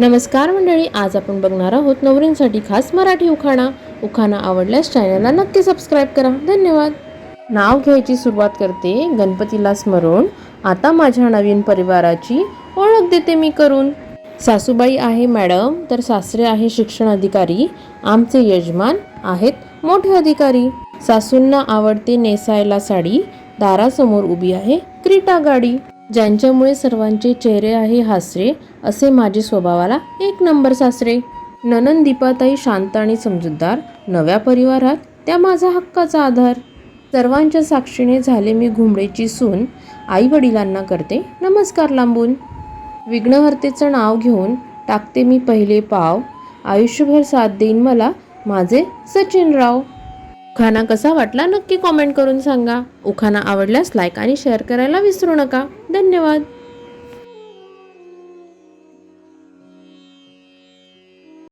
नमस्कार मंडळी आज आपण बघणार आहोत नवरींसाठी खास मराठी उखाणा. उखाणा आवडल्यास चॅनलला नक्की सबस्क्राईब करा. धन्यवाद. नाव घ्यायची सुरुवात करते गणपतीला स्मरण आता माझ्या नवीन परिवाराची ओळख देते मी करून. सासूबाई आहे मॅडम तर सासरे आहे शिक्षण अधिकारी. आमचे यजमान आहेत मोठे अधिकारी. सासूंना आवडते नेसायला साडी. दारासमोर उभी आहे क्रीटा गाडी. ज्यांच्यामुळे सर्वांचे चेहरे आहे हासरे असे माझे स्वभावाला एक नंबर सासरे. ननन दीपाताई शांत आणि समजूतदार नव्या परिवारात त्या माझा हक्काचा आधार. सर्वांच्या साक्षीने झाले मी घुमडेची सून आई वडिलांना करते नमस्कार लांबून. विघ्नहर्तेचं नाव घेऊन टाकते मी पहिले पाव आयुष्यभर साथ देईन मला माझे सचिनराव. उखाणा कसा वाटला नक्की कॉमेंट करून सांगा. उखाणा आवडल्यास लाईक आणि शेअर करायला विसरू नका. धन्यवाद.